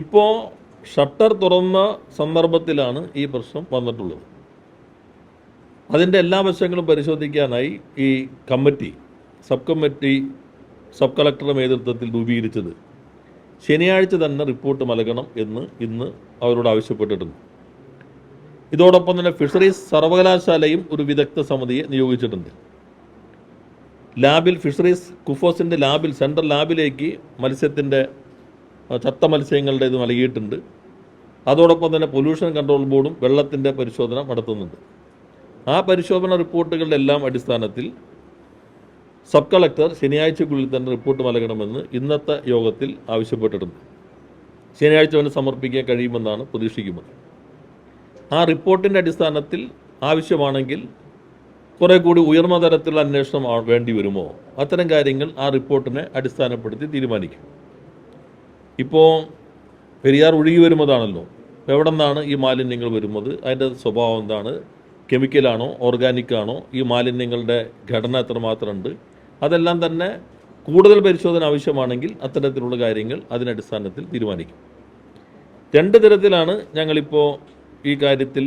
ഇപ്പോൾ ഷട്ടർ തുറന്ന സന്ദർഭത്തിലാണ് ഈ പ്രശ്നം വന്നിട്ടുള്ളത്. അതിന്റെ എല്ലാ വശങ്ങളും പരിശോധിക്കാനായി ഈ കമ്മിറ്റി സബ് കമ്മിറ്റി സബ് കളക്ടറുടെ നേതൃത്വത്തിൽ രൂപീകരിച്ചത്. ശനിയാഴ്ച തന്നെ റിപ്പോർട്ട് നൽകണം എന്ന് ഇന്ന് അവരോട് ആവശ്യപ്പെട്ടിട്ടുണ്ട്. ഇതോടൊപ്പം തന്നെ ഫിഷറീസ് സർവകലാശാലയും ഒരു വിദഗ്ധ സമിതിയെ നിയോഗിച്ചിട്ടുണ്ട്. ലാബിൽ ഫിഷറീസ് കുഫോസിന്റെ ലാബിൽ സെൻട്രൽ ലാബിലേക്ക് മത്സ്യത്തിന്റെ ചത്ത മത്സ്യങ്ങളുടെ ഇത് നൽകിയിട്ടുണ്ട്. അതോടൊപ്പം തന്നെ പൊല്യൂഷൻ കൺട്രോൾ ബോർഡും വെള്ളത്തിന്റെ പരിശോധന നടത്തുന്നുണ്ട്. ആ പരിശോധന റിപ്പോർട്ടുകളുടെ എല്ലാം അടിസ്ഥാനത്തിൽ സബ് കളക്ടർ ശനിയാഴ്ചക്കുള്ളിൽ തന്നെ റിപ്പോർട്ട് നൽകണമെന്ന് ഇന്നത്തെ യോഗത്തിൽ ആവശ്യപ്പെട്ടിട്ടുണ്ട്. ശനിയാഴ്ച അവന് സമർപ്പിക്കാൻ കഴിയുമെന്നാണ് പ്രതീക്ഷിക്കുന്നത്. ആ റിപ്പോർട്ടിന്റെ അടിസ്ഥാനത്തിൽ ആവശ്യമാണെങ്കിൽ കുറേ കൂടി ഉയർന്ന തരത്തിലുള്ള അന്വേഷണം വേണ്ടി വരുമോ? അത്തരം കാര്യങ്ങൾ ആ റിപ്പോർട്ടിനെ അടിസ്ഥാനപ്പെടുത്തി തീരുമാനിക്കും. ഇപ്പോൾ പെരിയാർ ഒഴുകി വരുന്നതാണല്ലോ. എവിടെ നിന്നാണ് ഈ മാലിന്യങ്ങൾ വരുന്നത്? അതിന്റെ സ്വഭാവം എന്താണ്? കെമിക്കലാണോ ഓർഗാനിക് ആണോ? ഈ മാലിന്യങ്ങളുടെ ഘടന എത്രമാത്രമുണ്ട്? അതെല്ലാം തന്നെ കൂടുതൽ പരിശോധന ആവശ്യമാണെങ്കിൽ അത്തരത്തിലുള്ള കാര്യങ്ങൾ അതിനടിസ്ഥാനത്തിൽ തീരുമാനിക്കും. രണ്ട് തരത്തിലാണ് ഞങ്ങളിപ്പോൾ ഈ കാര്യത്തിൽ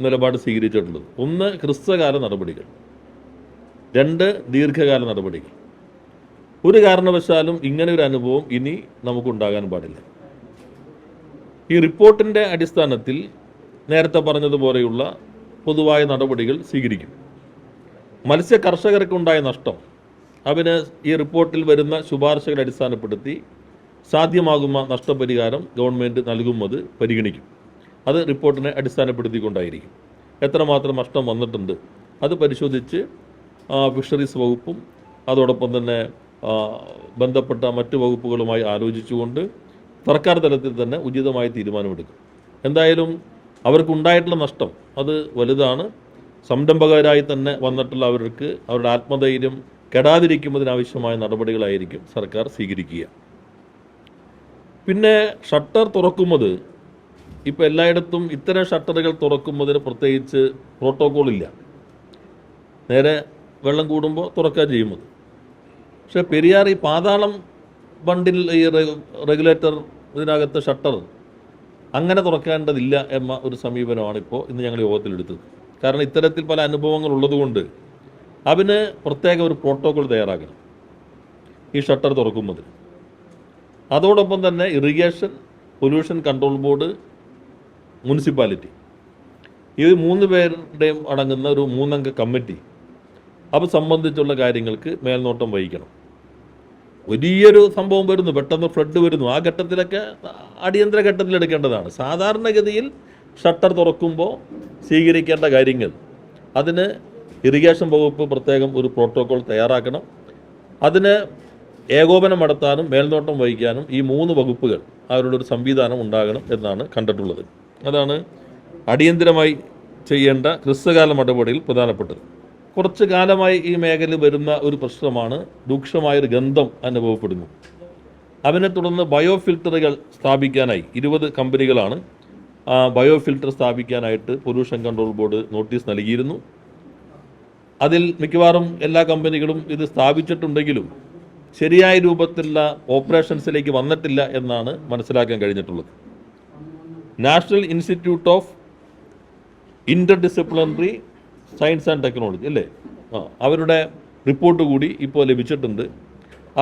നിലപാട് സ്വീകരിച്ചിട്ടുള്ളത്. ഒന്ന് ഹ്രസ്വകാല നടപടികൾ. രണ്ട് ദീർഘകാല നടപടികൾ. ഒരു കാരണവശാലും ഇങ്ങനെ ഒരു അനുഭവം ഇനി നമുക്കുണ്ടാകാൻ പാടില്ല. ഈ റിപ്പോർട്ടിന്റെ അടിസ്ഥാനത്തിൽ നേരത്തെ പറഞ്ഞതുപോലെയുള്ള പൊതുവായ നടപടികൾ സ്വീകരിക്കും. മത്സ്യ കർഷകർക്കുണ്ടായ നഷ്ടം അവന് ഈ റിപ്പോർട്ടിൽ വരുന്ന ശുപാർശകളെ അടിസ്ഥാനപ്പെടുത്തി സാധ്യമാകുന്ന നഷ്ടപരിഹാരം ഗവൺമെന്റ് നൽകുന്നത് പരിഗണിക്കും. അത് റിപ്പോർട്ടിനെ അടിസ്ഥാനപ്പെടുത്തിക്കൊണ്ടായിരിക്കും. എത്രമാത്രം നഷ്ടം വന്നിട്ടുണ്ട് അത് പരിശോധിച്ച് ഫിഷറീസ് വകുപ്പും അതോടൊപ്പം തന്നെ ബന്ധപ്പെട്ട മറ്റ് വകുപ്പുകളുമായി ആലോചിച്ചുകൊണ്ട് സർക്കാർ തലത്തിൽ തന്നെ ഉചിതമായ തീരുമാനമെടുക്കും. എന്തായാലും അവർക്കുണ്ടായിട്ടുള്ള നഷ്ടം അത് വലുതാണ്. സംരംഭകരായി തന്നെ വന്നിട്ടുള്ള അവർക്ക് അവരുടെ ആത്മധൈര്യം കെടാതിരിക്കുന്നതിനാവശ്യമായ നടപടികളായിരിക്കും സർക്കാർ സ്വീകരിക്കുക. പിന്നെ ഷട്ടർ തുറക്കുന്നത് ഇപ്പോൾ എല്ലായിടത്തും ഇത്തരം ഷട്ടറുകൾ തുറക്കുന്നതിന് പ്രത്യേകിച്ച് പ്രോട്ടോക്കോൾ ഇല്ല. നേരെ വെള്ളം കൂടുമ്പോൾ തുറക്കുക ചെയ്യുന്നത്. പക്ഷേ പെരിയാർ ഈ പാതാളം ബണ്ടിൽ ഈ റെഗുലേറ്റർ ഇതിനകത്ത് ഷട്ടർ അങ്ങനെ തുറക്കേണ്ടതില്ല എന്ന ഒരു സമീപനമാണ് ഇപ്പോൾ ഇന്ന് ഞങ്ങൾ യോഗത്തിലെടുത്തത്. കാരണം ഇത്തരത്തിൽ പല അനുഭവങ്ങൾ ഉള്ളതുകൊണ്ട് അതിന് പ്രത്യേക ഒരു പ്രോട്ടോകോൾ തയ്യാറാക്കണം ഈ ഷട്ടർ തുറക്കുമ്പോൾ അതോടൊപ്പം തന്നെ irrigation pollution control board municipality ഈ മൂന്ന് പേരുടെയും അടങ്ങുന്ന ഒരു മൂന്നംഗ കമ്മിറ്റി അത് സംബന്ധിച്ചുള്ള കാര്യങ്ങൾക്ക് മേൽനോട്ടം വഹിക്കണം. വലിയൊരു സംഭവം വരുന്നു പെട്ടെന്ന് ഫ്ലഡ് വരുന്നു. ആ ഘട്ടത്തിലൊക്കെ അടിയന്തര ഘട്ടത്തിൽ എടുക്കേണ്ടതാണ്. സാധാരണഗതിയിൽ ഷട്ടർ തുറക്കുമ്പോൾ സ്വീകരിക്കേണ്ട കാര്യങ്ങൾ. അതിന് ഇറിഗേഷൻ വകുപ്പ് പ്രത്യേകം ഒരു പ്രോട്ടോകോൾ തയ്യാറാക്കണം. അതിന് ഏകോപനം നടത്താനും മേൽനോട്ടം വഹിക്കാനും ഈ മൂന്ന് വകുപ്പുകൾ അവരുടെ ഒരു സംവിധാനം ഉണ്ടാകണം എന്നാണ് കണ്ടിട്ടുള്ളത്. അതാണ് അടിയന്തിരമായി ചെയ്യേണ്ട ഹ്രസ്വകാല നടപടിയിൽ പ്രധാനപ്പെട്ടത്. കുറച്ച് കാലമായി ഈ മേഖലയിൽ വരുന്ന ഒരു പ്രശ്നമാണ് രൂക്ഷമായൊരു ഗന്ധം അനുഭവപ്പെടുന്നു. അതിനെ തുടർന്ന് ബയോ ഫിൽറ്ററുകൾ സ്ഥാപിക്കാനായി ഇരുപത് കമ്പനികളാണ് ബയോ ഫിൽറ്റർ സ്ഥാപിക്കാനായിട്ട് പൊല്യൂഷൻ കൺട്രോൾ ബോർഡ് നോട്ടീസ് നൽകിയിരുന്നു. അതിൽ മിക്കവാറും എല്ലാ കമ്പനികളും ഇത് സ്ഥാപിച്ചിട്ടുണ്ടെങ്കിലും ശരിയായ രൂപത്തിലുള്ള ഓപ്പറേഷൻസിലേക്ക് വന്നിട്ടില്ല എന്നാണ് മനസ്സിലാക്കാൻ കഴിഞ്ഞിട്ടുള്ളത്. National institute of interdisciplinary science and technology അല്ലേ? ആ അവരുടെ റിപ്പോർട്ട് കൂടി ഇപ്പോൾ ലഭിച്ചിട്ടുണ്ട്.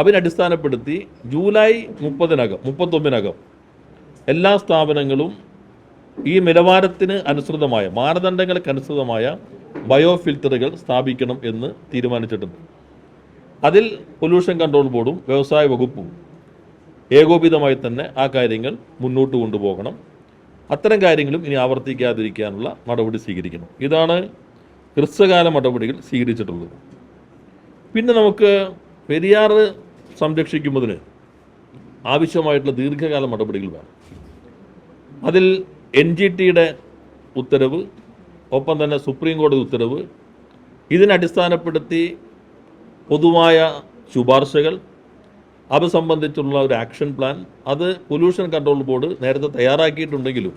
അതിനടിസ്ഥാനപ്പെടുത്തി ജൂലൈ മുപ്പതിനകം മുപ്പത്തൊമ്പതിനകം എല്ലാ സ്ഥാപനങ്ങളും ഈ നിലവാരത്തിന് അനുസൃതമായ മാനദണ്ഡങ്ങൾക്ക് അനുസൃതമായ ബയോ ഫിൽറ്ററുകൾ സ്ഥാപിക്കണം എന്ന് തീരുമാനിച്ചിട്ടുണ്ട്. അതിൽ പൊല്യൂഷൻ കൺട്രോൾ ബോർഡും വ്യവസായ വകുപ്പും ഏകോപിതമായി തന്നെ ആ കാര്യങ്ങൾ മുന്നോട്ട് കൊണ്ടുപോകണം. അത്തരം കാര്യങ്ങളും ഇനി ആവർത്തിക്കാതിരിക്കാനുള്ള നടപടി സ്വീകരിക്കണം. ഇതാണ് ഹ്രസ്വകാല നടപടികൾ സ്വീകരിച്ചിട്ടുള്ളത്. പിന്നെ നമുക്ക് പെരിയാർ സംരക്ഷിക്കുന്നതിന് ആവശ്യമായിട്ടുള്ള ദീർഘകാല നടപടികൾ വേണം. അതിൽ എൻ ജി ടിയുടെ ഉത്തരവ് ഒപ്പം തന്നെ സുപ്രീം കോടതി ഉത്തരവ് ഇതിനടിസ്ഥാനപ്പെടുത്തി പൊതുവായ ശുപാർശകൾ അത് സംബന്ധിച്ചുള്ള ഒരു ആക്ഷൻ പ്ലാൻ അത് പൊല്യൂഷൻ കൺട്രോൾ ബോർഡ് നേരത്തെ തയ്യാറാക്കിയിട്ടുണ്ടെങ്കിലും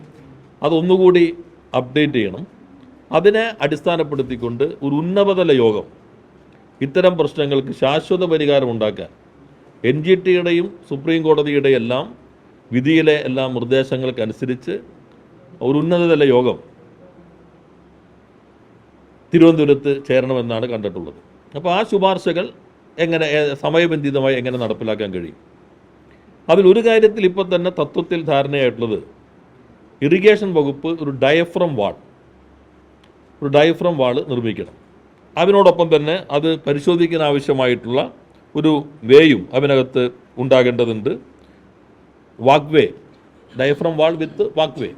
അതൊന്നുകൂടി അപ്ഡേറ്റ് ചെയ്യണം. അതിനെ അടിസ്ഥാനപ്പെടുത്തിക്കൊണ്ട് ഒരു ഉന്നതതല യോഗം ഇത്തരം പ്രശ്നങ്ങൾക്ക് ശാശ്വത പരിഹാരം ഉണ്ടാക്കാൻ എൻ ജി ടിയുടെയും സുപ്രീം കോടതിയുടെയും എല്ലാം വിധിയിലെ എല്ലാ നിർദ്ദേശങ്ങൾക്കനുസരിച്ച് ഒരു ഉന്നതതല യോഗം തിരുവനന്തപുരത്ത് ചേരണമെന്നാണ് കണ്ടിട്ടുള്ളത്. അപ്പോൾ ആ ശുപാർശകൾ എങ്ങനെ സമയബന്ധിതമായി എങ്ങനെ നടപ്പിലാക്കാൻ കഴിയും? അതിൽ ഒരു കാര്യത്തിൽ ഇപ്പോൾ തന്നെ തത്വത്തിൽ ധാരണയായിട്ടുള്ളത് ഇറിഗേഷൻ വകുപ്പ് ഒരു ഡയഫ്രം വാൾ ഒരു ഡയഫ്രം വാൾ നിർമ്മിക്കണം. അതിനോടൊപ്പം തന്നെ അത് പരിശോധിക്കാൻ ആവശ്യമായിട്ടുള്ള ഒരു വേയും അതിനകത്ത് ഉണ്ടാകേണ്ടതുണ്ട്. വാക്ക് വേ ഡയഫ്രം വാൾ വിത്ത് വാക്ക് വേ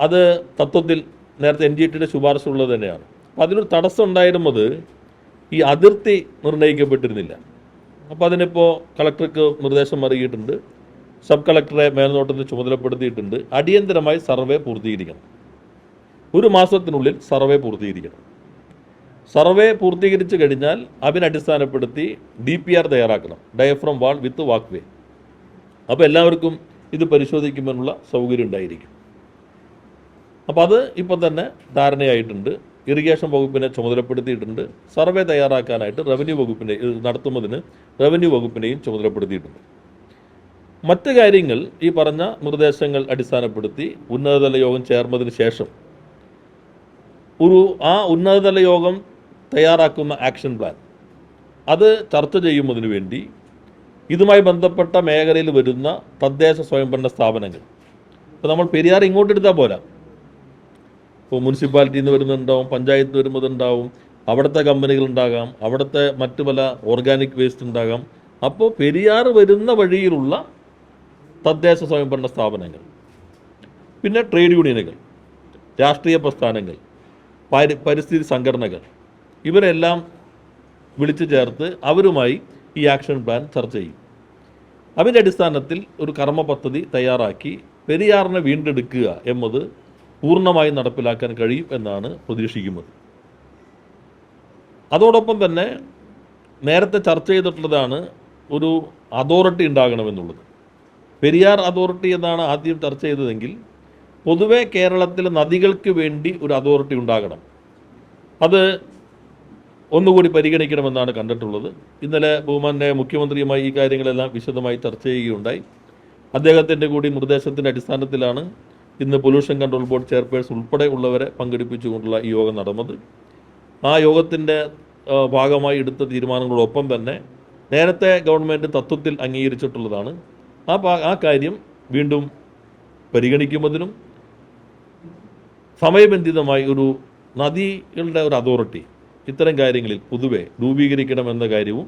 അത് തത്വത്തിൽ നേരത്തെ എൻ ജി ടിയുടെ ശുപാർശ ഉള്ളത് തന്നെയാണ്. അപ്പം അതിനൊരു തടസ്സം ഉണ്ടായിരുന്നത് ഈ അതിർത്തി നിർണയിക്കപ്പെട്ടിരുന്നില്ല. അപ്പോൾ അതിനിപ്പോൾ കളക്ടർക്ക് നിർദ്ദേശം നൽകിയിട്ടുണ്ട് സബ് കളക്ടറെ മേൽനോട്ടത്തിന് ചുമതലപ്പെടുത്തിയിട്ടുണ്ട്. അടിയന്തരമായി സർവേ പൂർത്തീകരിക്കണം. ഒരു മാസത്തിനുള്ളിൽ സർവേ പൂർത്തീകരിക്കണം. സർവേ പൂർത്തീകരിച്ച് കഴിഞ്ഞാൽ അതിനടിസ്ഥാനപ്പെടുത്തി ഡി പി ആർ തയ്യാറാക്കണം. Diaphragm wall with walkway അപ്പോൾ എല്ലാവർക്കും ഇത് പരിശോധിക്കുവാനുള്ള സൗകര്യം ഉണ്ടായിരിക്കും. അപ്പോൾ അത് ഇപ്പം തന്നെ ധാരണയായിട്ടുണ്ട്. ഇറിഗേഷൻ വകുപ്പിനെ ചുമതലപ്പെടുത്തിയിട്ടുണ്ട്. സർവേ തയ്യാറാക്കാനായിട്ട് റവന്യൂ വകുപ്പിനെ ഇത് നടത്തുന്നതിന് റവന്യൂ വകുപ്പിനെയും ചുമതലപ്പെടുത്തിയിട്ടുണ്ട്. മറ്റ് കാര്യങ്ങൾ ഈ പറഞ്ഞ നിർദ്ദേശങ്ങൾ അടിസ്ഥാനപ്പെടുത്തി ഉന്നതതല യോഗം ചേർന്നതിന് ശേഷം ഒരു ആ ഉന്നതതല യോഗം തയ്യാറാക്കുന്ന ആക്ഷൻ പ്ലാൻ. അത് ചർച്ച ചെയ്യുന്നതിന് വേണ്ടി ഇതുമായി ബന്ധപ്പെട്ട മേഖലയിൽ വരുന്ന തദ്ദേശ സ്വയംഭരണ സ്ഥാപനങ്ങൾ. ഇപ്പോൾ നമ്മൾ പെരിയാർ ഇങ്ങോട്ട് എടുത്താൽ പോരാ. ഇപ്പോൾ മുനിസിപ്പാലിറ്റിയിൽ നിന്ന് വരുന്നുണ്ടാവും പഞ്ചായത്ത് വരുന്നതുണ്ടാവും അവിടുത്തെ കമ്പനികൾ ഉണ്ടാകാം അവിടുത്തെ മറ്റു പല ഓർഗാനിക് വേസ്റ്റ് ഉണ്ടാകാം. അപ്പോൾ പെരിയാർ വരുന്ന വഴിയിലുള്ള തദ്ദേശ സ്വയംഭരണ സ്ഥാപനങ്ങൾ. പിന്നെ ട്രേഡ് യൂണിയനുകൾ രാഷ്ട്രീയ പ്രസ്ഥാനങ്ങൾ. പരി പരിസ്ഥിതി സംഘടനകൾ. ഇവരെല്ലാം വിളിച്ചു ചേർത്ത് അവരുമായി ഈ ആക്ഷൻ പ്ലാൻ ചർച്ച ചെയ്യും. അതിന്റെ അടിസ്ഥാനത്തിൽ ഒരു കർമ്മ പദ്ധതി തയ്യാറാക്കി പെരിയാറിനെ വീണ്ടെടുക്കുക എന്നത് പൂർണമായി നടപ്പിലാക്കാൻ കഴിയും എന്നാണ് പ്രതീക്ഷിക്കുന്നത്. അതോടൊപ്പം തന്നെ നേരത്തെ ചർച്ച ചെയ്തിട്ടുള്ളതാണ് ഒരു അതോറിറ്റി ഉണ്ടാകണമെന്നുള്ളത്. പെരിയാർ അതോറിറ്റി എന്നാണ് ആദ്യം ചർച്ച ചെയ്തതെങ്കിൽ പൊതുവെ കേരളത്തിലെ നദികൾക്ക് വേണ്ടി ഒരു അതോറിറ്റി ഉണ്ടാകണം. അത് ഒന്നുകൂടി പരിഗണിക്കണമെന്നാണ് കണ്ടിട്ടുള്ളത്. ഇന്നലെ ബഹുമാന്റെ മുഖ്യമന്ത്രിയുമായി ഈ കാര്യങ്ങളെല്ലാം വിശദമായി ചർച്ച ചെയ്യുകയുണ്ടായി. അദ്ദേഹത്തിന്റെ കൂടി നിർദ്ദേശത്തിന്റെ അടിസ്ഥാനത്തിലാണ് ഇന്ന് പൊല്യൂഷൻ കൺട്രോൾ ബോർഡ് ചെയർപേഴ്സൺ ഉൾപ്പെടെ ഉള്ളവരെ പങ്കെടുപ്പിച്ചുകൊണ്ടുള്ള ഈ യോഗം നടന്നത്. ആ യോഗത്തിന്റെ ഭാഗമായി എടുത്ത തീരുമാനങ്ങളോടൊപ്പം തന്നെ നേരത്തെ ഗവൺമെന്റ് തത്വത്തിൽ അംഗീകരിച്ചിട്ടുള്ളതാണ്. ആ ആ കാര്യം വീണ്ടും പരിഗണിക്കുന്നതിനും സമയബന്ധിതമായി ഒരു നദികളുടെ ഒരു അതോറിറ്റി ഇത്തരം കാര്യങ്ങളിൽ പൊതുവെ രൂപീകരിക്കണമെന്ന കാര്യവും